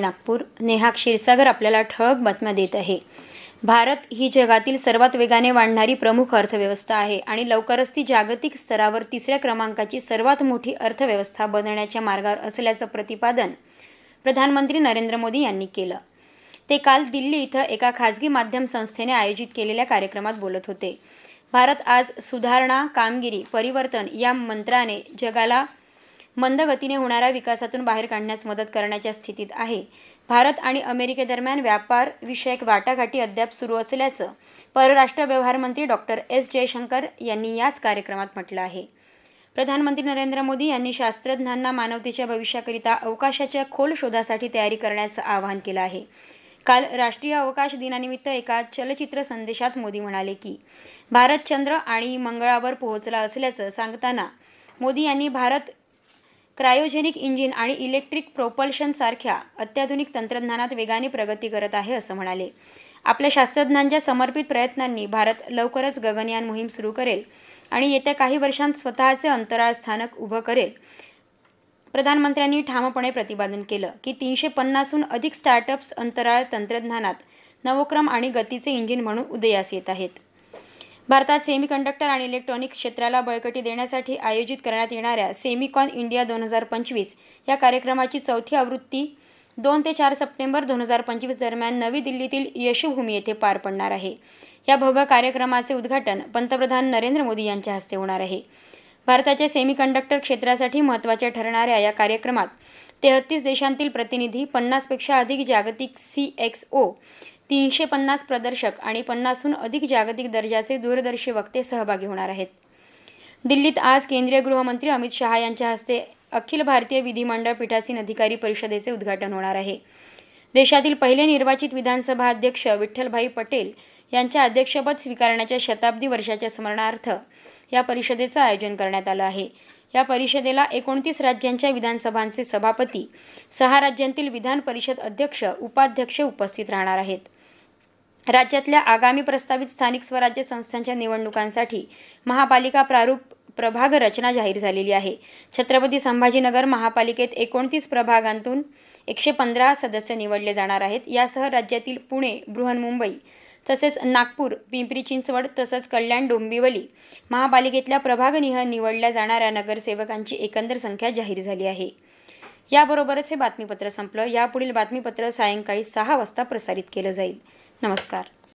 नागपूर नेहा क्षीरसागर आपल्याला ठळक बातम्या देत आहे. भारत ही जगातील सर्वात वेगाने वाढणारी प्रमुख अर्थव्यवस्था आहे आणि लवकरच ती जागतिक स्तरावर तिसऱ्या क्रमांकाची सर्वात मोठी अर्थव्यवस्था बनण्याच्या मार्गावर असल्याचं प्रतिपादन प्रधानमंत्री नरेंद्र मोदी यांनी केलं. ते काल दिल्ली इथं एका खाजगी माध्यम संस्थेने आयोजित केलेल्या कार्यक्रमात बोलत होते. भारत आज सुधारणा कामगिरी परिवर्तन या मंत्राने जगाला मंद गतीने होणाऱ्या विकासातून बाहेर काढण्यास मदत करण्याच्या स्थितीत आहे. भारत आणि अमेरिकेदरम्यान व्यापार विषयक वाटाघाटी अद्याप सुरू असल्याचं परराष्ट्र व्यवहार मंत्री डॉक्टर एस. जयशंकर यांनी याच कार्यक्रमात म्हटलं आहे. प्रधानमंत्री नरेंद्र मोदी यांनी शास्त्रज्ञांना मानवतेच्या भविष्याकरिता अवकाशाच्या खोल शोधासाठी तयारी करण्याचं आवाहन केलं आहे. काल राष्ट्रीय अवकाश दिनानिमित्त एका चलचित्र संदेशात मोदी म्हणाले की भारत चंद्र आणि मंगळावर पोहोचला असल्याचं सांगताना मोदी यांनी भारत क्रायोजेनिक इंजिन आणि इलेक्ट्रिक प्रोपल्शन सारख्या अत्याधुनिक तंत्रज्ञानात वेगाने प्रगती करत आहे असं म्हणाले. आपल्या शास्त्रज्ञांच्या समर्पित प्रयत्नांनी भारत लवकरच गगनयान मोहीम सुरू करेल आणि येत्या काही वर्षांत स्वतःचे अंतराळ स्थानक उभं करेल. प्रधानमंत्र्यांनी ठामपणे प्रतिपादन केलं की तीनशे पन्नासहून अधिक स्टार्टअप्स अंतराळ तंत्रज्ञानात नवोक्रम आणि गतीचे इंजिन म्हणून उदयास येत आहेत. भारतात सेमीकंडक्टर आणि इलेक्ट्रॉनिक क्षेत्राला बळकटी देण्यासाठी आयोजित करण्यात येणाऱ्या सेमिकॉन इंडिया दोन हजार पंचवीस या कार्यक्रमाची चौथी आवृत्ती दोन ते चार सप्टेंबर दोन हजार पंचवीस दरम्यान नवी दिल्लीतील यशभूमी येथे पार पडणार आहे. या भव्य कार्यक्रमाचे उद्घाटन पंतप्रधान नरेंद्र मोदी यांच्या हस्ते होणार आहे. भारताच्या सेमीकंडक्टर क्षेत्रासाठी महत्त्वाच्या ठरणाऱ्या या कार्यक्रमात तेहत्तीस देशांतील प्रतिनिधी पन्नासपेक्षा अधिक जागतिक सी एक्स ओ तीनशे पन्नास प्रदर्शक आणि पन्नासहून अधिक जागतिक दर्जाचे दूरदर्शी वक्ते सहभागी होणार आहेत. दिल्लीत आज केंद्रीय गृहमंत्री अमित शहा यांच्या हस्ते अखिल भारतीय विधिमंडळ पीठासीन अधिकारी परिषदेचे उद्घाटन होणार आहे. देशातील पहिले निर्वाचित विधानसभा अध्यक्ष विठ्ठलभाई पटेल यांच्या अध्यक्षपद स्वीकारण्याच्या शताब्दी वर्षाच्या स्मरणार्थ या परिषदेचं आयोजन करण्यात आलं आहे. या परिषदेला एकोणतीस राज्यांच्या विधानसभांचे सभापती सहा राज्यांतील विधान परिषद अध्यक्ष उपाध्यक्ष उपस्थित राहणार आहेत. राज्यातल्या आगामी प्रस्तावित स्थानिक स्वराज्य संस्थांच्या निवडणुकांसाठी महापालिका प्रारूप प्रभाग रचना जाहीर झालेली आहे. छत्रपती संभाजीनगर महापालिकेत एकोणतीस प्रभागांतून एकशे पंधरा सदस्य निवडले जाणार आहेत. यासह राज्यातील पुणे बृहन्मुंबई तसेच नागपूर पिंपरी चिंचवड तसंच कल्याण डोंबिवली महापालिकेतल्या प्रभागनिह निवडल्या जाणाऱ्या नगरसेवकांची एकंदर संख्या जाहीर झाली आहे. याबरोबरच हे बातमीपत्र संपलं. यापुढील बातमीपत्र सायंकाळी सहा वाजता प्रसारित केलं जाईल. नमस्कार.